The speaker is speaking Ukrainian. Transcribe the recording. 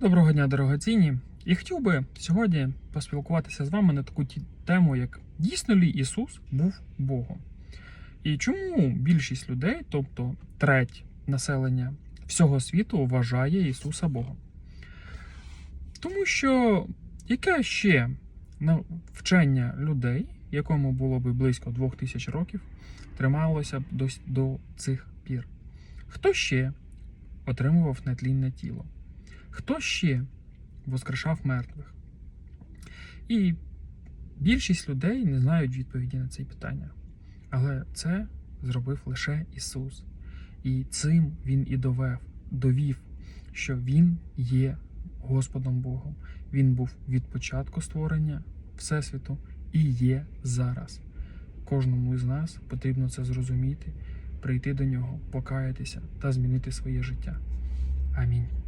Доброго дня, дорогоцінні! І хотів би сьогодні поспілкуватися з вами на таку тему, як дійсно лі Ісус був Богом. І чому більшість людей, тобто треть населення всього світу, вважає Ісуса Богом? Тому що яке ще вчення людей, якому було би близько двох тисяч років, трималося б до, до цих пір? Хто ще отримував нетлінне тіло? Хто ще воскрешав мертвих? І більшість людей не знають відповіді на ці питання. Але це зробив лише Ісус. І цим Він і довев, довів, що Він є Господом Богом. Він був від початку створення Всесвіту і є зараз. Кожному з нас потрібно це зрозуміти, прийти до нього, покаятися та змінити своє життя. Амінь.